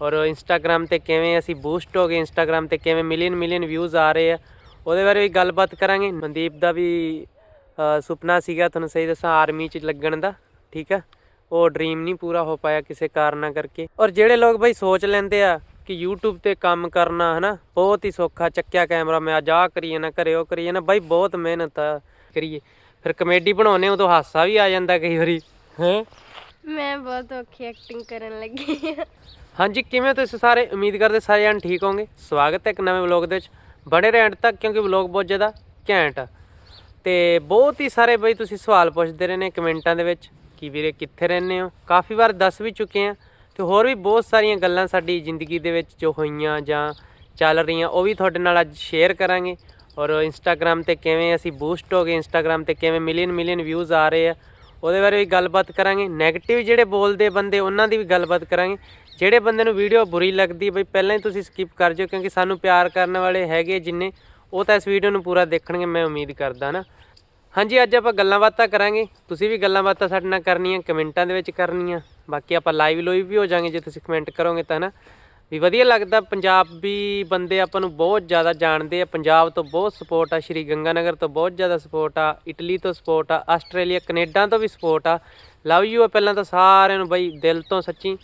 ਔਰ ਇੰਸਟਾਗ੍ਰam ਤੇ ਕਿਵੇਂ ਅਸੀਂ ਬੂਸਟ ਹੋ ਗਏ ਇੰਸਟਾਗ੍ਰam ਤੇ ਕਿਵੇਂ ਮਿਲੀਅਨ ਮਿਲੀਅਨ ਵਿਊਜ਼ ਆ ਰਹੇ ਆ, ਉਹਦੇ ਬਾਰੇ ਵੀ ਗੱਲਬਾਤ ਕਰਾਂਗੇ। ਮਨਦੀਪ ਦਾ ਵੀ ਸੁਪਨਾ ਸੀਗਾ, ਤੁਹਾਨੂੰ ਸਹੀ ਦੱਸਾਂ ਆਰਮੀ 'ਚ ਲੱਗਣ ਦਾ, ਠੀਕ ਆ? ਉਹ ਡ੍ਰੀਮ ਨਹੀਂ ਪੂਰਾ ਹੋ ਪਾਇਆ ਕਿਸੇ ਕਾਰਨਾਂ ਕਰਕੇ। ਔਰ ਜਿਹੜੇ ਲੋਕ ਬਈ ਸੋਚ ਲੈਂਦੇ ਆ ਕਿ YouTube ਤੇ ਕੰਮ ਕਰਨਾ, ਹਨਾ, ਬਹੁਤ ਹੀ ਸੌਖਾ ਚੱਕਿਆ ਕੈਮਰਾ ਮੈਂ ਅੱਜ ਆਹ ਕਰੀਏ ਨਾ ਕਰੇ ਉਹ ਕਰੀਏ ਨਾ, ਬਾਈ ਬਹੁਤ ਮਿਹਨਤ ਆ, ਕਰੀਏ। ਫਿਰ ਕਮੇਡੀ ਬਣਾਉਨੇ ਉਦੋਂ ਹਾਸਾ ਵੀ ਆ ਜਾਂਦਾ ਕਈ ਵਾਰੀ, ਹੈ? ਮੈਂ ਬਹੁਤ ਔਖੀ ਐਕਟਿੰਗ ਕਰਨ ਲੱਗੀ ਹਾਂਜੀ, ਕਿਵੇਂ ਤੁਸੀਂ ਸਾਰੇ? ਉਮੀਦ ਕਰਦੇ ਸਾਰੇ ਜਣ ਠੀਕ ਹੋਵੋਗੇ। ਸਵਾਗਤ ਹੈ ਇੱਕ ਨਵੇਂ ਵਲੌਗ ਦੇ ਵਿੱਚ। ਬੜੇ ਰਹਿਣ ਤੱਕ, ਕਿਉਂਕਿ ਵਲੌਗ ਬਹੁਤ ਜ਼ਿਆਦਾ ਘੈਂਟ ਆ। ਤੇ ਬਹੁਤ ਹੀ ਸਾਰੇ ਬਈ ਤੁਸੀਂ ਸਵਾਲ ਪੁੱਛਦੇ ਰਹੇ ਨੇ ਕਮੈਂਟਾਂ ਦੇ ਵਿੱਚ ਕਿ ਵੀਰੇ ਕਿੱਥੇ ਰਹਿੰਦੇ ਹੋ? ਕਾਫੀ ਵਾਰ ਦੱਸ ਵੀ ਚੁੱਕੇ ਆ ਤੇ ਹੋਰ ਵੀ ਬਹੁਤ ਸਾਰੀਆਂ ਗੱਲਾਂ ਸਾਡੀ ਜ਼ਿੰਦਗੀ ਦੇ ਵਿੱਚ ਜੋ ਹੋਈਆਂ ਜਾਂ ਚੱਲ ਰਹੀਆਂ, ਉਹ ਵੀ ਤੁਹਾਡੇ ਨਾਲ ਅੱਜ ਸ਼ੇਅਰ ਕਰਾਂਗੇ। ਔਰ ਇੰਸਟਾਗ੍ਰam ਤੇ ਕਿਵੇਂ ਅਸੀਂ ਬੂਸਟ ਹੋ ਗਏ ਇੰਸਟਾਗ੍ਰam ਤੇ ਕਿਵੇਂ ਮਿਲੀਅਨ ਮਿਲੀਅਨ ਵਿਊਜ਼ ਆ ਰਹੇ ਆ ਉਹਦੇ ਬਾਰੇ ਵੀ ਗੱਲਬਾਤ ਕਰਾਂਗੇ। 네ਗੇਟਿਵ ਜਿਹੜੇ ਬੋਲਦੇ ਬੰਦੇ, ਉਹਨਾਂ ਦੀ ਵੀ ਗੱਲਬਾਤ ਕਰਾਂਗੇ। ਜਿਹੜੇ ਬੰਦੇ ਨੂੰ ਵੀਡੀਓ ਬੁਰੀ ਲੱਗਦੀ, ਬਈ ਪਹਿਲਾਂ ਹੀ ਤੁਸੀਂ ਸਕਿਪ ਕਰ ਜਿਓ, ਕਿਉਂਕਿ ਸਾਨੂੰ ਪਿਆਰ ਕਰਨ ਵਾਲੇ ਹੈਗੇ ਜਿੰਨੇ, ਉਹ ਤਾਂ ਇਸ ਵੀਡੀਓ ਨੂੰ ਪੂਰਾ ਦੇਖਣਗੇ, ਮੈਂ ਉਮੀਦ ਕਰਦਾ ਨਾ। ਹਾਂਜੀ, ਅੱਜ ਆਪਾਂ ਗੱਲਾਂ ਬਾਤਾਂ ਕਰਾਂਗੇ। ਤੁਸੀਂ ਵੀ ਗੱਲਾਂ ਬਾਤਾਂ ਸਾਡੇ ਨਾਲ ਕਰਨੀਆਂ, ਕਮੈਂਟਾਂ ਦੇ ਵਿੱਚ ਕਰਨੀਆਂ। ਬਾਕੀ ਆਪਾਂ ਲਾਈਵ ਲੋਈ ਵੀ ਹੋ ਜਾਾਂਗੇ, ਜੇ ਤੁਸੀਂ ਕਮੈਂਟ ਕਰੋਗੇ ਤਾਂ ਨਾ। ਵੀ ਵਧੀਆ ਲੱਗਦਾ ਪੰਜਾਬੀ ਬੰਦੇ ਆਪਾਂ ਨੂੰ ਬਹੁਤ ਜ਼ਿਆਦਾ ਜਾਣਦੇ ਆ ਪੰਜਾਬ ਤੋਂ ਬਹੁਤ ਸਪੋਰਟ ਆ ਸ਼੍ਰੀ ਗੰਗਾਨਗਰ ਤੋਂ ਬਹੁਤ ਜ਼ਿਆਦਾ ਸਪੋਰਟ ਆ ਇਟਲੀ ਤੋਂ ਸਪੋਰਟ ਆ ਆਸਟ੍ਰੇਲੀਆ ਕੈਨੇਡਾ ਤੋਂ ਵੀ ਸਪੋਰਟ ਆ। ਲਵ ਯੂ ਆ ਪਹਿਲਾਂ ਤਾਂ ਸਾਰਿਆਂ ਨੂੰ ਬਈ ਦਿਲ ਤੋਂ ਸੱਚੀ।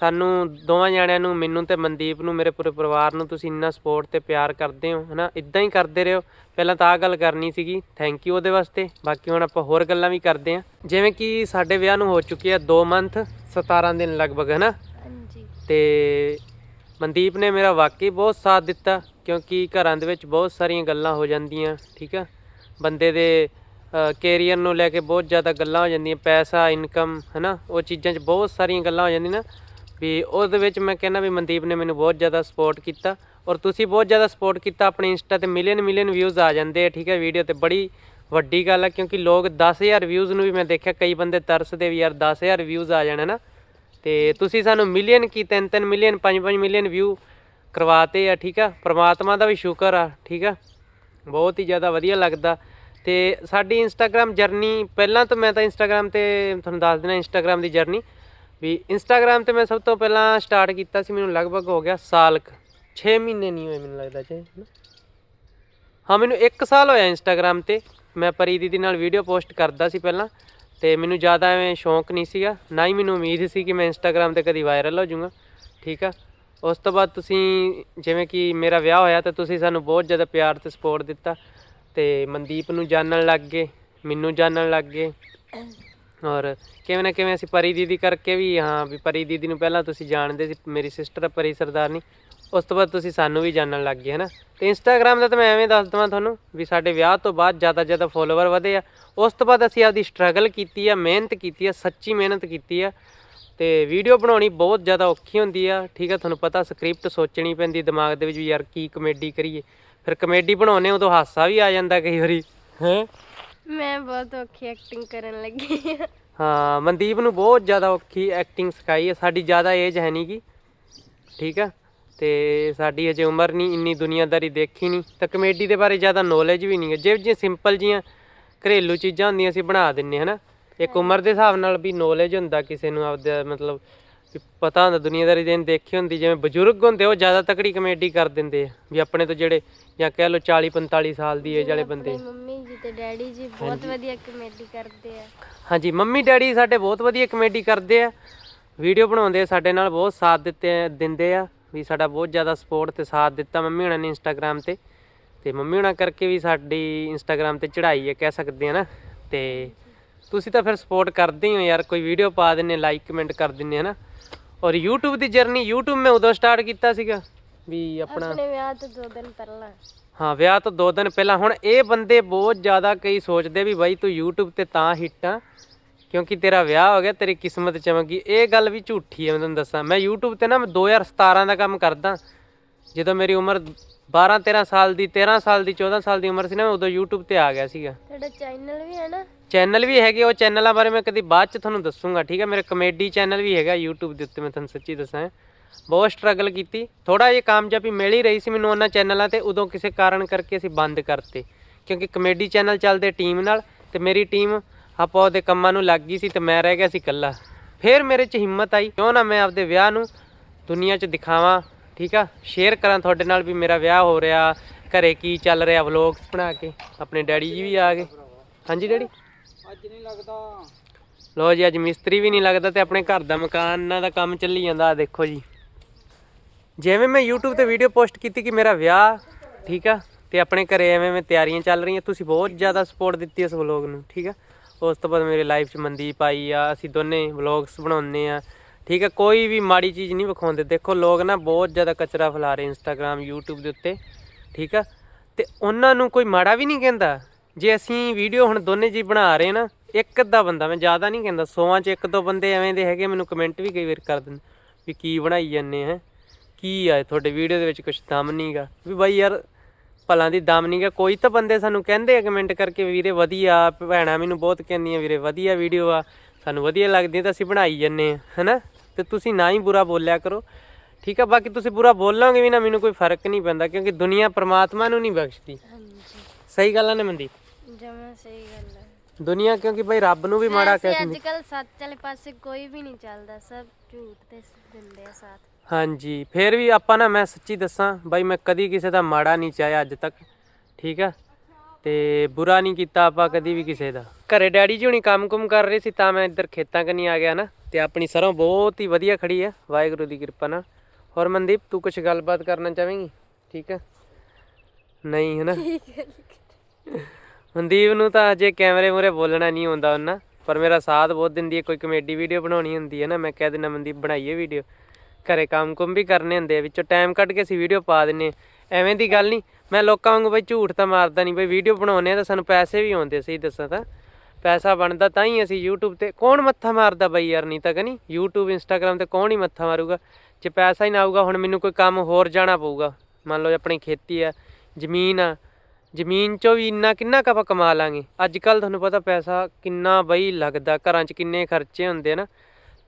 ਸਾਨੂੰ ਦੋਵਾਂ ਜਾਣਿਆਂ ਨੂੰ ਮੈਨੂੰ ਤੇ ਮਨਦੀਪ ਨੂੰ ਮੇਰੇ ਪੂਰੇ ਪਰਿਵਾਰ ਨੂੰ ਤੁਸੀਂ ਇੰਨਾ ਸਪੋਰਟ ਤੇ ਪਿਆਰ ਕਰਦੇ ਹੋ ਹਨਾ? ਇਦਾਂ ਹੀ ਕਰਦੇ ਰਹੋ। ਪਹਿਲਾਂ ਤਾਂ ਆ ਗੱਲ ਕਰਨੀ ਸੀਗੀ ਥੈਂਕ ਯੂ ਉਹਦੇ ਵਾਸਤੇ। ਬਾਕੀ ਹੁਣ ਆਪਾਂ ਹੋਰ ਗੱਲਾਂ ਵੀ ਕਰਦੇ ਹਾਂ। ਜਿਵੇਂ ਕਿ ਸਾਡੇ ਵਿਆਹ ਨੂੰ ਹੋ ਚੁੱਕੀ ਆ 2 ਮੰਥ 17 ਦਿਨ ਲਗਭਗ ਹਨਾ? ਹਾਂਜੀ। ਤੇ ਮਨਦੀਪ ਨੇ ਮੇਰਾ ਵਾਕਈ ਬਹੁਤ ਸਾਥ ਦਿੱਤਾ, ਕਿਉਂਕਿ ਘਰਾਂ ਦੇ ਵਿੱਚ ਬਹੁਤ ਸਾਰੀਆਂ ਗੱਲਾਂ ਹੋ ਜਾਂਦੀਆਂ, ਠੀਕ ਆ? ਬੰਦੇ ਦੇ ਕੈਰੀਅਰ ਨੂੰ ਲੈ ਕੇ ਬਹੁਤ ਜ਼ਿਆਦਾ ਗੱਲਾਂ ਹੋ ਜਾਂਦੀਆਂ, ਪੈਸਾ ਇਨਕਮ ਹਨਾ? ਉਹ ਚੀਜ਼ਾਂ 'ਚ ਬਹੁਤ ਸਾਰੀਆਂ ਗੱਲਾਂ ਹੋ ਜਾਂਦੀਆਂ ਨਾ। ਵੀ ਉਹਦੇ ਵਿੱਚ ਮੈਂ ਕਹਿੰਦਾ ਵੀ ਮਨਦੀਪ ਨੇ ਮੈਨੂੰ ਬਹੁਤ ਜ਼ਿਆਦਾ ਸਪੋਰਟ ਕੀਤਾ, ਔਰ ਤੁਸੀਂ ਬਹੁਤ ਜ਼ਿਆਦਾ ਸਪੋਰਟ ਕੀਤਾ, ਆਪਣੇ ਇੰਸਟਾ ਤੇ ਮਿਲੀਅਨ ਮਿਲੀਅਨ ਵਿਊਜ਼ ਆ ਜਾਂਦੇ ਆ, ਠੀਕ ਹੈ ਵੀਡੀਓ ਤੇ ਬੜੀ ਵੱਡੀ ਗੱਲ ਆ, ਕਿਉਂਕਿ ਲੋਕ 10000 ਵਿਊਜ਼ ਨੂੰ ਵੀ ਮੈਂ ਦੇਖਿਆ, ਕਈ ਬੰਦੇ ਤਰਸਦੇ ਵੀ ਯਾਰ 10000 ਵਿਊਜ਼ ਆ ਜਾਣ ਨਾ। ਤੇ ਤੁਸੀਂ ਸਾਨੂੰ ਮਿਲੀਅਨ ਕੀ 3-3 ਮਿਲੀਅਨ 5-5 ਮਿਲੀਅਨ ਵਿਊ ਕਰਵਾਤੇ ਆ, ਠੀਕ ਆ? ਪ੍ਰਮਾਤਮਾ ਦਾ ਵੀ ਸ਼ੁਕਰ ਆ, ਠੀਕ ਆ? ਬਹੁਤ ਹੀ ਜ਼ਿਆਦਾ ਵਧੀਆ ਲੱਗਦਾ। ਤੇ ਸਾਡੀ ਇੰਸਟਾਗ੍ਰam ਜਰਨੀ ਪਹਿਲਾਂ ਤਾਂ ਮੈਂ ਤਾਂ ਇੰਸਟਾਗ੍ਰam ਤੇ, ਤੁਹਾਨੂੰ ਦੱਸ ਦੇਣਾ ਇੰਸਟਾਗ੍ਰam ਦੀ ਜਰਨੀ ਵੀ ਇੰਸਟਾਗ੍ਰam ਤੇ ਮੈਂ ਸਭ ਤੋਂ ਪਹਿਲਾਂ ਸਟਾਰਟ ਕੀਤਾ ਸੀ, ਮੈਨੂੰ ਲਗਭਗ ਹੋ ਗਿਆ ਸਾਲ ਕੁ। 6 ਮਹੀਨੇ ਨਹੀਂ ਹੋਏ ਮੈਨੂੰ ਲੱਗਦਾ ਜੇ ਹਾਂ, ਮੈਨੂੰ 1 ਸਾਲ ਹੋਇਆ ਇੰਸਟਾਗ੍ਰam ਤੇ। ਮੈਂ ਪਰੀ ਦੀਦੀ ਨਾਲ ਵੀਡੀਓ ਪੋਸਟ ਕਰਦਾ ਸੀ ਪਹਿਲਾਂ। ਤੇ ਮੈਨੂੰ ਜ਼ਿਆਦਾ ਐਵੇਂ ਸ਼ੌਂਕ ਨਹੀਂ ਸੀਗਾ, ਨਾ ਹੀ ਮੈਨੂੰ ਉਮੀਦ ਸੀ ਕਿ ਮੈਂ ਇੰਸਟਾਗ੍ਰam ਤੇ ਕਦੀ ਵਾਇਰਲ ਹੋ ਜਾਊਂਗਾ, ਠੀਕ ਆ? ਉਸ ਤੋਂ ਬਾਅਦ ਤੁਸੀਂ ਜਿਵੇਂ ਕਿ ਮੇਰਾ ਵਿਆਹ ਹੋਇਆ ਤਾਂ ਤੁਸੀਂ ਸਾਨੂੰ ਬਹੁਤ ਜ਼ਿਆਦਾ ਪਿਆਰ ਤੇ ਸਪੋਰਟ ਦਿੱਤਾ ਤੇ ਮਨਦੀਪ ਨੂੰ ਜਾਣਨ ਲੱਗ ਗਏ, ਮੈਨੂੰ ਜਾਣਨ ਲੱਗ ਗਏ। ਔਰ ਕਿਵੇਂ ਨਾ ਕਿਵੇਂ ਅਸੀਂ ਪਰੀ ਦੀਦੀ ਕਰਕੇ ਵੀ, ਹਾਂ, ਵੀ ਪਰੀ ਦੀਦੀ ਨੂੰ ਪਹਿਲਾਂ ਤੁਸੀਂ ਜਾਣਦੇ ਸੀ, ਮੇਰੀ ਸਿਸਟਰ ਪਰੀ ਸਰਦਾਰਨੀ। ਉਸ ਤੋਂ ਬਾਅਦ ਤੁਸੀਂ ਸਾਨੂੰ ਵੀ ਜਾਣਨ ਲੱਗ ਗਏ ਹਨਾ? ਤੇ ਇੰਸਟਾਗ੍ਰam ਦਾ ਤਾਂ ਮੈਂ ਐਵੇਂ ਦੱਸ ਦਵਾਂ ਤੁਹਾਨੂੰ ਵੀ ਸਾਡੇ ਵਿਆਹ ਤੋਂ ਬਾਅਦ ਜ਼ਿਆਦਾ ਜ਼ਿਆਦਾ ਫੋਲੋਵਰ ਵਧੇ ਆ। ਉਸ ਤੋਂ ਬਾਅਦ ਅਸੀਂ ਆਪਦੀ ਸਟਰਗਲ ਕੀਤੀ ਆ ਮਿਹਨਤ ਕੀਤੀ ਆ ਸੱਚੀ ਮਿਹਨਤ ਕੀਤੀ ਆ। ਤੇ ਵੀਡੀਓ ਬਣਾਉਣੀ ਬਹੁਤ ਜ਼ਿਆਦਾ ਔਖੀ ਹੁੰਦੀ ਆ ਠੀਕ ਆ? ਤੁਹਾਨੂੰ ਪਤਾ ਸਕ੍ਰਿਪਟ ਸੋਚਣੀ ਪੈਂਦੀ ਦਿਮਾਗ ਦੇ ਵਿੱਚ ਵੀ ਯਾਰ ਕੀ ਕਮੇਡੀ ਕਰੀਏ। ਫਿਰ ਕਮੇਡੀ ਬਣਾਉਨੇ ਉਦੋਂ ਹਾਸਾ ਵੀ ਆ ਜਾਂਦਾ ਕਈ ਵਾਰੀ ਹੈ? ਮੈਂ ਬਹੁਤ ਔਖੀ ਐਕਟਿੰਗ ਕਰਨ ਲੱਗੀ ਹਾਂ ਹਾਂ ਮਨਦੀਪ ਨੂੰ ਬਹੁਤ ਜ਼ਿਆਦਾ ਔਖੀ ਐਕਟਿੰਗ ਸਿਖਾਈ ਹੈ ਸਾਡੀ ਜ਼ਿਆਦਾ ਏਜ ਹੈ ਨਹੀਂ ਗੀ ਠੀਕ ਆ? ਤੇ ਸਾਡੀ ਅਜੇ ਉਮਰ ਨਹੀਂ ਇੰਨੀ ਦੁਨੀਆਦਾਰੀ ਦੇਖੀ ਨਹੀਂ। ਤਾਂ ਕਮੇਡੀ ਦੇ ਬਾਰੇ ਜ਼ਿਆਦਾ ਨੌਲੇਜ ਵੀ ਨਹੀਂ ਹੈ। ਜੇ ਜੇ ਸਿੰਪਲ ਜੀਆਂ ਘਰੇਲੂ ਚੀਜ਼ਾਂ ਹੁੰਦੀਆਂ ਅਸੀਂ ਬਣਾ ਦਿੰਨੇ ਹਨਾ? ਇੱਕ ਉਮਰ ਦੇ ਹਿਸਾਬ ਨਾਲ ਵੀ ਨੌਲੇਜ ਹੁੰਦਾ ਕਿਸੇ ਨੂੰ ਆਪਦਾ ਮਤਲਬ ਪਤਾ ਹੁੰਦਾ ਦੁਨੀਆਦਾਰੀ ਦੇ ਦੇਖੀ ਹੁੰਦੀ ਜਿਵੇਂ ਬਜ਼ੁਰਗ ਹੁੰਦੇ ਉਹ ਜ਼ਿਆਦਾ ਤਕੜੀ ਕਮੇਡੀ ਕਰ ਦਿੰਦੇ ਆ। ਵੀ ਆਪਣੇ ਤੋਂ ਜਿਹੜੇ ਜਾਂ ਕਹਿ ਲਓ 40 45 ਸਾਲ ਦੀ ਏਜ ਵਾਲੇ ਬੰਦੇ। ਮੰਮੀ ਜੀ ਤੇ ਡੈਡੀ ਜੀ ਬਹੁਤ ਵਧੀਆ ਕਮੇਡੀ ਕਰਦੇ ਆ। ਹਾਂਜੀ ਮੰਮੀ ਡੈਡੀ ਸਾਡੇ ਬਹੁਤ ਵਧੀਆ ਕਮੇਡੀ ਕਰਦੇ ਆ। ਵੀਡੀਓ ਬਣਾਉਂਦੇ ਆ ਸਾਡੇ ਨਾਲ ਬਹੁਤ ਸਾਥ ਦਿੱਤੇ ਦਿੰਦੇ ਆ। ਵੀ ਸਾਡਾ ਬਹੁਤ ਜ਼ਿਆਦਾ ਸਪੋਰਟ ਤੇ ਸਾਥ ਦਿੱਤਾ ਮੰਮੀ ਹੁਣਾਂ ਨੇ ਇੰਸਟਾਗ੍ਰam ਤੇ। ਤੇ ਮੰਮੀ ਹੁਣਾਂ ਕਰਕੇ ਵੀ ਸਾਡੀ ਇੰਸਟਾਗ੍ਰam ਤੇ ਚੜ੍ਹਾਈ ਹੈ ਕਹਿ ਸਕਦੇ ਆ ਨਾ। ਤੇ ਤੁਸੀਂ ਤਾਂ ਫਿਰ ਸਪੋਰਟ ਕਰਦੇ ਹੀ ਹੋ ਯਾਰ ਕੋਈ ਵੀਡੀਓ ਪਾ ਦਿੰਨੇ ਲਾਈਕ ਕਮੈਂਟ ਕਰ ਦਿੰਨੇ ਹਨਾ। ਔਰ YouTube ਦੀ ਜਰਨੀ YouTube ਮੈਂ ਉਦੋਂ ਸਟਾਰਟ ਕੀਤਾ ਸੀਗਾ ਵੀ ਆਪਣਾ ਆਪਣੇ ਵਿਆਹ ਤੋਂ ਦੋ ਦਿਨ ਪਹਿਲਾਂ। ਹਾਂ ਵਿਆਹ ਤੋਂ ਦੋ ਦਿਨ ਪਹਿਲਾਂ। ਹੁਣ ਇਹ ਬੰਦੇ ਬਹੁਤ ਜ਼ਿਆਦਾ ਕਈ ਸੋਚਦੇ ਵੀ ਬਾਈ ਤੂੰ YouTube ਤੇ ਤਾਂ ਹਿੱਟ ਆ। ਕਿਉਂਕਿ ਤੇਰਾ ਵਿਆਹ ਹੋ ਗਿਆ ਤੇਰੀ ਕਿਸਮਤ ਚਮਕੀ। ਇਹ ਗੱਲ ਵੀ ਝੂਠੀ ਹੈ ਮੈਂ ਤੁਹਾਨੂੰ ਦੱਸਾਂ। ਮੈਂ YouTube ਤੇ ਨਾ ਮੈਂ 2017 ਦਾ ਕੰਮ ਕਰਦਾ। ਜਦੋਂ ਮੇਰੀ ਉਮਰ 12 13 ਸਾਲ ਦੀ 13 ਸਾਲ ਦੀ 14 ਸਾਲ ਦੀ ਉਮਰ ਸੀ ਨਾ ਮੈਂ ਉਦੋਂ YouTube ਤੇ ਆ ਗਿਆ ਸੀਗਾ। ਤੁਹਾਡਾ ਚੈਨਲ ਵੀ ਹੈ ਨਾ? ਚੈਨਲ ਵੀ ਹੈਗੇ ਉਹ ਚੈਨਲਾਂ ਬਾਰੇ ਮੈਂ ਕਦੀ ਬਾਅਦ ਚ ਤੁਹਾਨੂੰ ਦੱਸੂਗਾ ਠੀਕ ਹੈ? ਮੇਰੇ ਕਮੇਡੀ ਚੈਨਲ ਵੀ ਹੈਗਾ YouTube ਦੇ ਉੱਤੇ ਮੈਂ ਤੁਹਾਨੂੰ ਸੱਚੀ ਦੱਸਾਂ। ਬਹੁਤ ਸਟਰਗਲ ਕੀਤੀ। ਥੋੜਾ ਜਿਹਾ ਕਾਮਯਾਬੀ ਮਿਲ ਹੀ ਰਹੀ ਸੀ ਮੈਨੂੰ ਉਹਨਾਂ ਚੈਨਲਾਂ ਤੇ ਉਦੋਂ ਕਿਸੇ ਕਾਰਨ ਕਰਕੇ ਅਸੀਂ ਬੰਦ ਕਰਤੇ। ਕਿਉਂਕਿ ਕਮੇਡੀ ਚੈਨਲ ਚੱਲਦੇ ਟੀਮ ਨਾਲ ਤੇ ਮੇਰੀ ਟੀਮ ਆਪਾਂ ਉਹਦੇ ਕੰਮਾਂ ਨੂੰ ਲੱਗ ਗਈ ਸੀ ਤੇ ਮੈਂ ਰਹਿ ਗਿਆ ਸੀ ਇਕੱਲਾ। ਫਿਰ ਮੇਰੇ 'ਚ ਹਿੰਮਤ ਆਈ। ਕਿਉਂ ਨਾ ਮੈਂ ਆਪਦੇ ਵਿਆਹ ਨੂੰ ਦੁਨੀਆ 'ਚ ਦਿਖਾਵਾਂ ਠੀਕ ਆ? ਸ਼ੇਅਰ ਕਰਾਂ ਤੁਹਾਡੇ ਨਾਲ ਵੀ ਮੇਰਾ ਵਿਆਹ ਹੋ ਰਿਹਾ ਘਰੇ ਕੀ ਚੱਲ ਰਿਹਾ ਵਲੌਗਸ ਬਣਾ ਕੇ। ਆਪਣੇ ਡੈਡੀ ਜੀ ਵੀ ਆ ਗਏ। ਹਾਂਜੀ ਡੈਡੀ? ਅੱਜ ਨਹੀਂ ਲੱਗਦਾ। ਲੋ ਜੀ ਅੱਜ ਮਿਸਤਰੀ ਵੀ ਨਹੀਂ ਲੱਗਦਾ ਤੇ ਆਪਣੇ ਘਰ ਦਾ ਮਕਾਨਾਂ ਦਾ ਕੰਮ ਚੱਲੀ ਜਾਂਦਾ। ਆ ਦੇਖੋ ਜੀ। ਜਿਵੇਂ ਮੈਂ YouTube ਤੇ ਵੀਡੀਓ ਪੋਸਟ ਕੀਤੀ ਕਿ ਮੇਰਾ ਵਿਆਹ ਠੀਕ ਆ? ਤੇ ਆਪਣੇ ਘਰੇ ਐਵੇਂ ਐਵੇਂ ਤਿਆਰੀਆਂ ਚੱਲ ਰਹੀਆਂ। ਤੁਸੀਂ ਬਹੁਤ ਜ਼ਿਆਦਾ ਸਪੋਰਟ ਦਿੱਤੀ ਇਸ ਵਲੌਗ ਨੂੰ ਠੀਕ ਆ? ਉਸ ਤੋਂ ਬਾਅਦ ਮੇਰੇ ਲਾਈਫ 'ਚ ਮਨਦੀਪ ਆਈ ਆ, ਅਸੀਂ ਦੋਨੇ ਵਲੌਗਸ ਬਣਾਉਂਦੇ ਆ। ਠੀਕ ਆ, ਕੋਈ ਵੀ ਮਾੜੀ ਚੀਜ਼ ਨਹੀਂ ਵਿਖਾਉਂਦੇ। ਦੇਖੋ, ਲੋਕ ਨਾ ਬਹੁਤ ਜ਼ਿਆਦਾ ਕਚਰਾ ਫੈਲਾ ਰਹੇ ਇੰਸਟਾਗ੍ਰam YouTube ਦੇ ਉੱਤੇ। ਠੀਕ ਆ? ਤੇ ਉਹਨਾਂ ਨੂੰ ਕੋਈ ਮਾੜਾ ਵੀ ਨਹੀਂ ਕਹਿੰਦਾ। ਜੇ ਅਸੀਂ ਵੀਡੀਓ ਹੁਣ ਦੋਨੇ ਜੀ ਬਣਾ ਰਹੇ ਨਾ, ਇੱਕ ਅੱਧਾ ਬੰਦਾ, ਮੈਂ ਜ਼ਿਆਦਾ ਨਹੀਂ ਕਹਿੰਦਾ, ਸੌਆਂ 'ਚ ਇੱਕ ਦੋ ਬੰਦੇ ਐਵੇਂ ਦੇ ਹੈਗੇ, ਮੈਨੂੰ ਕਮੈਂਟ ਵੀ ਕਈ ਵਾਰ ਕਰ ਦਿੰਦੇ, ਵੀ ਕੀ ਬਣਾਈ ਜਾਂਦੇ ਹੈ? ਕੀ ਆ ਤੁਹਾਡੇ ਵੀਡੀਓ ਦੇ ਵਿੱਚ ਕੁਝ ਦਮ ਨਹੀਂਗਾ ਵੀ ਬਾਈ ਯਾਰ ਭਲਾਂ ਦੀ ਦਮ ਨਹੀਂਗਾ ਕੋਈ ਤਾਂ ਬੰਦੇ ਸਾਨੂੰ ਕਹਿੰਦੇ ਆ ਕਮੈਂਟ ਕਰਕੇ ਵੀਰੇ ਵਧੀਆ ਭੈਣਾਂ ਮੈਨੂੰ ਬਹੁਤ ਕਹਿੰਦੀਆਂ ਵੀਰੇ ਵਧੀਆ ਵੀਡੀਓ ਆ ਸਾਨੂੰ ਵਧੀਆ ਲੱਗਦੀ ਤਾਂ ਅਸੀਂ ਬਣਾਈ ਜੰਨੇ ਆ ਹਨਾ? ਤੇ ਤੁਸੀਂ ਨਾ ਹੀ ਬੁਰਾ ਬੋਲਿਆ ਕਰੋ। ਠੀਕ ਆ ਬਾਕੀ ਤੁਸੀਂ ਬੁਰਾ ਬੋਲੋਗੇ ਵੀ ਨਾ ਮੈਨੂੰ ਕੋਈ ਫ਼ਰਕ ਨਹੀਂ ਪੈਂਦਾ ਕਿਉਂਕਿ ਦੁਨੀਆ ਪ੍ਰਮਾਤਮਾ ਨੂੰ ਨਹੀਂ ਬਖਸ਼ਦੀ। ਹਾਂਜੀ। ਸਹੀ ਗੱਲ ਆ ਨਾ ਮੰਦੀ ਜਮਾ ਸਹੀ ਗੱਲ ਹੈ ਦੁਨੀਆ ਕਿਉਂਕਿ ਭਾਈ ਰੱਬ ਨੂੰ ਵੀ ਮਾੜਾ ਵੈਸੇ ਸਕਦੀ ਅੱਜ ਕੱਲ ਸੱਚ ਵਾਲੇ ਪਾਸੇ ਕੋਈ ਵੀ ਨਹੀਂ ਚੱਲਦਾ ਸਭ ਝੂਠ ਤੇ ਦਿੰਦੇ ਆ ਸਾਥ। ਹਾਂਜੀ, ਫੇਰ ਵੀ ਆਪਾਂ ਨਾ ਮੈਂ ਸੱਚੀ ਦੱਸਾਂ, ਬਾਈ ਮੈਂ ਕਦੀ ਕਿਸੇ ਦਾ ਮਾੜਾ ਨਹੀਂ ਚਾਹਿਆ ਅੱਜ ਤੱਕ, ਠੀਕ ਆ? ਤੇ ਬੁਰਾ ਨਹੀਂ ਕੀਤਾ ਆਪਾਂ ਕਦੀ ਵੀ ਕਿਸੇ ਦਾ। ਘਰੇ ਡੈਡੀ ਜੀ ਹੁਣੀ ਕੰਮ-ਕੁਮ ਕਰ ਰਹੇ ਸੀ, ਤਾਂ ਮੈਂ ਇੱਧਰ ਖੇਤਾਂ ਕਨੀ ਆ ਗਿਆ ਨਾ, ਤੇ ਆਪਣੀ ਸਰੋਂ ਬਹੁਤ ਹੀ ਵਧੀਆ ਖੜੀ ਆ, ਵਾਹਿਗੁਰੂ ਦੀ ਕਿਰਪਾ ਨਾਲ। ਹੋਰ ਮਨਦੀਪ, ਤੂੰ ਕੁਝ ਗੱਲਬਾਤ ਕਰਨਾ ਚਾਹਵੇਂਗੀ ਠੀਕ ਆ? ਨਹੀਂ ਹੈ ਨਾ ਮਨਦੀਪ ਨੂੰ ਤਾਂ ਅਜੇ ਕੈਮਰੇ ਮੂਰੇ ਬੋਲਣਾ ਨਹੀਂ ਆਉਂਦਾ ਉਹਨਾਂ ਪਰ ਮੇਰਾ ਸਾਥ ਬਹੁਤ ਦਿੰਦੀ ਹੈ ਕੋਈ ਕਮੇਡੀ ਵੀਡੀਓ ਬਣਾਉਣੀ ਹੁੰਦੀ ਹੈ ਨਾ, ਮੈਂ ਕਹਿ ਦਿੰਦਾ, ਮਨਦੀਪ, ਬਣਾਈਏ ਵੀਡੀਓ। ਘਰੇ ਕੰਮ ਕੁੰਮ ਵੀ ਕਰਨੇ ਹੁੰਦੇ ਆ, ਵਿੱਚੋਂ ਟਾਈਮ ਕੱਢ ਕੇ ਅਸੀਂ ਵੀਡੀਓ ਪਾ ਦਿੰਨੇ ਐਵੇਂ ਦੀ ਗੱਲ ਨਹੀਂ ਮੈਂ ਲੋਕਾਂ ਵਾਂਗੂ ਬਈ ਝੂਠ ਤਾਂ ਮਾਰਦਾ ਨਹੀਂ ਬਈ ਵੀਡੀਓ ਬਣਾਉਨੇ ਆ ਤਾਂ ਸਾਨੂੰ ਪੈਸੇ ਵੀ ਆਉਂਦੇ ਸਹੀ ਦੱਸਾਂ ਤਾਂ। ਪੈਸਾ ਬਣਦਾ ਤਾਂ ਹੀ ਅਸੀਂ YouTube ਤੇ, ਕੌਣ ਮੱਥਾ ਮਾਰਦਾ ਬਈ ਯਾਰ ਨਹੀਂ ਤਾਂ ਕਨੀ? YouTube, Instagram ਤੇ ਕੌਣ ਹੀ ਮੱਥਾ ਮਾਰੂਗਾ? ਜੇ ਪੈਸਾ ਹੀ ਨਾ ਆਊਗਾ, ਹੁਣ ਮੈਨੂੰ ਕੋਈ ਕੰਮ ਹੋਰ ਜਾਣਾ ਪਊਗਾ। ਮੰਨ ਲਓ ਆਪਣੀ ਖੇਤੀ ਆ, ਜ਼ਮੀਨ ਆ, ਜ਼ਮੀਨ ਚੋਂ ਵੀ ਇੰਨਾ ਕਿੰਨਾ ਕੁ ਆਪਾਂ ਕਮਾ ਲਾਂਗੇ। ਅੱਜ ਕੱਲ ਤੁਹਾਨੂੰ ਪਤਾ ਪੈਸਾ ਕਿੰਨਾ ਬਈ ਲੱਗਦਾ, ਘਰਾਂ 'ਚ ਕਿੰਨੇ ਖਰਚੇ ਹੁੰਦੇ ਨਾ।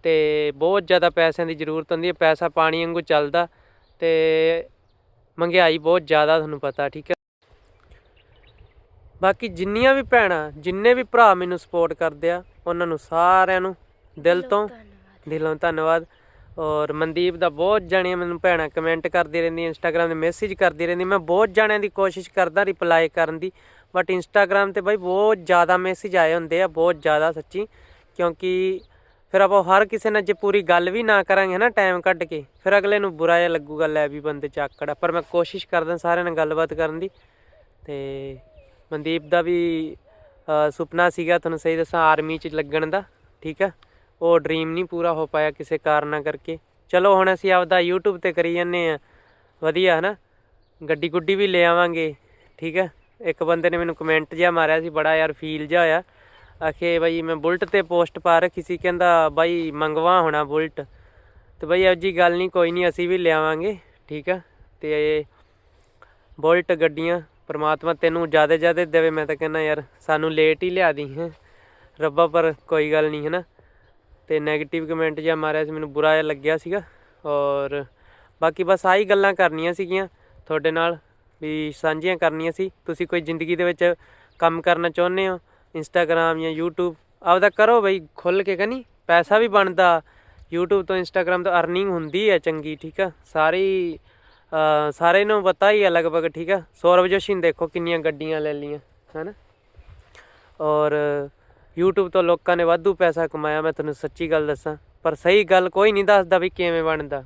ਤੇ ਬਹੁਤ ਜ਼ਿਆਦਾ ਪੈਸਿਆਂ ਦੀ ਜ਼ਰੂਰਤ ਹੁੰਦੀ ਹੈ ਪੈਸਾ ਪਾਣੀ ਵਾਂਗੂ ਚੱਲਦਾ ਤੇ ਮਹਿੰਗਾਈ ਬਹੁਤ ਜ਼ਿਆਦਾ ਤੁਹਾਨੂੰ ਪਤਾ ਠੀਕ ਹੈ। ਬਾਕੀ ਜਿੰਨੀਆਂ ਵੀ ਭੈਣਾਂ ਜਿੰਨੇ ਵੀ ਭਰਾ ਮੈਨੂੰ ਸਪੋਰਟ ਕਰਦੇ ਆ ਉਹਨਾਂ ਨੂੰ ਸਾਰਿਆਂ ਨੂੰ ਦਿਲ ਤੋਂ ਦਿਲੋਂ ਧੰਨਵਾਦ। ਔਰ ਮਨਦੀਪ ਦਾ ਬਹੁਤ ਜਾਣੀਆਂ ਮੈਨੂੰ ਭੈਣਾਂ ਕਮੈਂਟ ਕਰਦੀ ਰਹਿੰਦੀਆਂ ਇੰਸਟਾਗ੍ਰam ਤੇ ਮੈਸੇਜ ਕਰਦੀ ਰਹਿੰਦੀ ਮੈਂ ਬਹੁਤ ਜਾਣਿਆਂ ਦੀ ਕੋਸ਼ਿਸ਼ ਕਰਦਾ ਰਿਪਲਾਈ ਕਰਨ ਦੀ ਬਟ ਇੰਸਟਾਗ੍ਰam ਤੇ ਬਾਈ ਬਹੁਤ ਜ਼ਿਆਦਾ ਮੈਸੇਜ ਆਏ ਹੁੰਦੇ ਆ ਬਹੁਤ ਜ਼ਿਆਦਾ ਸੱਚੀ ਕਿਉਂਕਿ ਫਿਰ ਆਪਾਂ ਹਰ ਕਿਸੇ ਨਾਲ ਜੇ ਪੂਰੀ ਗੱਲ ਵੀ ਨਾ ਕਰਾਂਗੇ ਨਾ ਟਾਈਮ ਕੱਢ ਕੇ, ਫਿਰ ਅਗਲੇ ਨੂੰ ਬੁਰਾ ਜਿਹਾ ਲੱਗੂਗਾ, ਲੈ ਵੀ ਬੰਦੇ ਚ ਆਕੜ ਆ। ਪਰ ਮੈਂ ਕੋਸ਼ਿਸ਼ ਕਰਦਾ ਸਾਰਿਆਂ ਨਾਲ ਗੱਲਬਾਤ ਕਰਨ ਦੀ। ਤੇ ਮਨਦੀਪ ਦਾ ਵੀ ਸੁਪਨਾ ਸੀਗਾ ਤੁਹਾਨੂੰ ਸਹੀ ਦੱਸਾਂ ਆਰਮੀ ਚ ਲੱਗਣ ਦਾ, ਠੀਕ ਆ? ਉਹ ਡ੍ਰੀਮ ਨਹੀਂ ਪੂਰਾ ਹੋ ਪਾਇਆ ਕਿਸੇ ਕਾਰਨਾਂ ਕਰਕੇ। ਚਲੋ ਹੁਣ ਅਸੀਂ ਆਪਦਾ YouTube ਤੇ ਕਰੀ ਜੰਨੇ ਆ ਵਧੀਆ, ਹਨਾ? ਗੱਡੀ ਗੁੱਡੀ ਵੀ ਲੈ ਆਵਾਂਗੇ, ਠੀਕ ਆ? ਇੱਕ ਬੰਦੇ ਨੇ ਮੈਨੂੰ ਕਮੈਂਟ ਜਿਹਾ ਮਾਰਿਆ ਸੀ, ਬੜਾ ਯਾਰ ਫੀਲ ਜਿਹਾ ਹੋਇਆ। ਆਖੇ ਬਾਈ, ਮੈਂ ਬੁਲਟ ਤੇ ਪੋਸਟ ਪਾ ਰੱਖੀ ਸੀ, ਕਹਿੰਦਾ ਬਾਈ ਮੰਗਵਾ ਹੋਣਾ ਬੁਲਟ। ਤੇ ਬਾਈ, ਇਹੋ ਜੀ ਗੱਲ ਨਹੀਂ, ਕੋਈ ਨਹੀਂ, ਅਸੀਂ ਵੀ ਲਿਆਵਾਂਗੇ, ਠੀਕ ਆ? ਤੇ ਬੁਲਟ ਗੱਡੀਆਂ, ਪਰਮਾਤਮਾ ਤੈਨੂੰ ਜ਼ਿਆਦਾ ਜ਼ਿਆਦਾ ਦੇਵੇ, ਮੈਂ ਤਾਂ ਕਹਿੰਦਾ ਯਾਰ, ਸਾਨੂੰ ਲੇਟ ਹੀ ਲਿਆ ਦੀ, ਹੈ? ਰੱਬਾ, ਪਰ ਕੋਈ ਗੱਲ ਨਹੀਂ ਹੈ ਨਾ ਤੇ 네ਗੇਟਿਵ ਕਮੈਂਟ ਜਿਹਾ ਮਾਰਿਆ ਸੀ, ਮੈਨੂੰ ਬੁਰਾ ਜਿਹਾ ਲੱਗਿਆ ਸੀਗਾ। ਔਰ ਬਾਕੀ ਬਸ ਆਹੀ ਗੱਲਾਂ ਕਰਨੀਆਂ ਸੀਗੀਆਂ ਤੁਹਾਡੇ ਨਾਲ, ਵੀ ਸਾਂਝੀਆਂ ਕਰਨੀਆਂ ਸੀ। ਤੁਸੀਂ ਕੋਈ ਜ਼ਿੰਦਗੀ ਦੇ ਵਿੱਚ ਕੰਮ ਕਰਨਾ ਚਾਹੁੰਦੇ ਹੋ ਇੰਸਟਾਗ੍ਰam ਜਾਂ YouTube ਆਪਦਾ ਕਰੋ ਬਈ ਖੁੱਲ ਕੇ ਕਨੀ ਪੈਸਾ ਵੀ ਬਣਦਾ। YouTube ਤੋਂ Instagram ਤੋਂ ਅਰਨਿੰਗ ਹੁੰਦੀ ਹੈ ਚੰਗੀ ਠੀਕ ਆ? ਸਾਰੀ ਅ, ਸਾਰੇ ਨੂੰ ਪਤਾ ਹੀ ਹੈ ਲਗਭਗ ਠੀਕ ਆ? ਸੌਰਵ ਜੋਸ਼ੀ ਨੇ ਦੇਖੋ ਕਿੰਨੀਆਂ ਗੱਡੀਆਂ ਲੈ ਲਈਆਂ ਹੈਨਾ? ਔਰ YouTube ਤੋਂ ਲੋਕਾਂ ਨੇ ਵਾਧੂ ਪੈਸਾ ਕਮਾਇਆ ਮੈਂ ਤੁਹਾਨੂੰ ਸੱਚੀ ਗੱਲ ਦੱਸਾਂ। ਪਰ ਸਹੀ ਗੱਲ ਕੋਈ ਨਹੀਂ ਦੱਸਦਾ ਵੀ ਕਿਵੇਂ ਬਣਦਾ।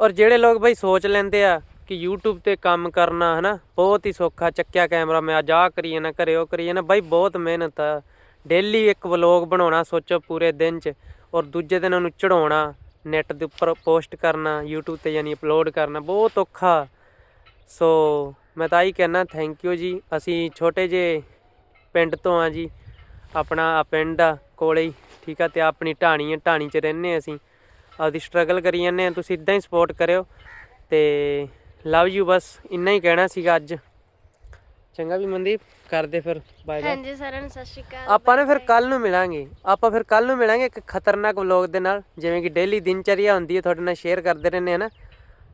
ਔਰ ਜਿਹੜੇ ਲੋਕ ਬਈ ਸੋਚ ਲੈਂਦੇ ਆ ਕਿ YouTube ਤੇ ਕੰਮ ਕਰਨਾ, ਹਨਾ? ਬਹੁਤ ਹੀ ਸੌਖਾ ਚੱਕਿਆ ਕੈਮਰਾ ਮੈਂ, ਅੱਜ ਆਹ ਕਰੀਏ ਨਾ ਕਰੇ ਉਹ ਕਰੀਏ ਨਾ। ਬਾਈ, ਬਹੁਤ ਮਿਹਨਤ ਆ। ਡੇਲੀ ਇੱਕ ਵਲੌਗ ਬਣਾਉਣਾ, ਸੋਚੋ ਪੂਰੇ ਦਿਨ 'ਚ, ਔਰ ਦੂਜੇ ਦਿਨ ਉਹਨੂੰ ਚੜਾਉਣਾ ਨੈਟ ਦੇ ਉੱਪਰ ਪੋਸਟ ਕਰਨਾ, YouTube ਤੇ ਯਾਨੀ ਅਪਲੋਡ ਕਰਨਾ, ਬਹੁਤ ਔਖਾ। ਸੋ ਮੈਂ ਤਾਂ ਹੀ ਕਹਿਣਾ ਥੈਂਕ ਯੂ ਜੀ। ਅਸੀਂ ਛੋਟੇ ਜੇ ਪਿੰਡ ਤੋਂ ਆ ਜੀ। ਆਪਣਾ ਆ ਪਿੰਡ ਆ ਕੋਲੇ ਹੀ, ਠੀਕ ਆ? ਤੇ ਆਪਣੀ ਢਾਣੀ ਆ, ਢਾਣੀ 'ਚ ਰਹਿੰਦੇ ਹਾਂ ਅਸੀਂ। ਆਪਦੀ ਸਟਰਗਲ ਕਰੀ ਜਾਂਦੇ ਆ। ਤੁਸੀਂ ਇਦਾਂ ਹੀ ਸਪੋਰਟ ਕਰਿਓ। ਤੇ ਲਵ ਯੂ ਬਸ ਇੰਨਾ ਹੀ ਕਹਿਣਾ ਸੀਗਾ ਅੱਜ। ਚੰਗਾ ਵੀ ਮਨਦੀਪ ਕਰਦੇ ਫਿਰ ਬਾਏ ਬਾਏ ਹਾਂਜੀ ਸਾਰਿਆਂ ਨੂੰ ਸਤਿ ਸ਼੍ਰੀ ਅਕਾਲ। ਆਪਾਂ ਨੇ ਫਿਰ ਕੱਲ ਨੂੰ ਮਿਲਾਂਗੇ। ਆਪਾਂ ਫਿਰ ਕੱਲ ਨੂੰ ਮਿਲਾਂਗੇ ਇੱਕ ਖਤਰਨਾਕ ਵਲੌਗ ਦੇ ਨਾਲ। ਜਿਵੇਂ ਕਿ ਡੇਲੀ ਦਿਨਚਰਿਆ ਹੁੰਦੀ ਹੈ ਤੁਹਾਡੇ ਨਾਲ ਸ਼ੇਅਰ ਕਰਦੇ ਰਹਿੰਦੇ ਆ ਨਾ।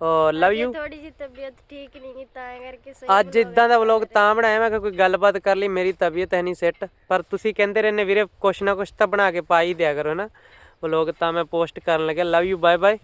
ਔਰ ਲਵ ਯੂ ਥੋੜੀ ਜਿਹੀ ਤਬੀਅਤ ਠੀਕ ਨਹੀਂ ਗੀ ਤਾਂ ਕਰਕੇ ਸਹੀ ਅੱਜ ਇਦਾਂ ਦਾ ਵਲੌਗ ਤਾਂ ਬਣਾਇਆ ਮੈਂ ਕਿ ਕੋਈ ਗੱਲਬਾਤ ਕਰ ਲਈ ਮੇਰੀ ਤਬੀਅਤ ਹੈ ਨਹੀਂ ਸੈੱਟ ਪਰ ਤੁਸੀਂ ਕਹਿੰਦੇ ਰਹਿੰਦੇ ਵੀਰੇ ਕੁਛ ਨਾ ਕੁਛ ਤਾਂ ਬਣਾ ਕੇ ਪਾ ਹੀ ਦਿਆ ਕਰੋ ਨਾ। ਵਲੌਗ ਤਾਂ ਮੈਂ ਪੋਸਟ ਕਰਨ ਲੱਗਿਆ। Love you bye bye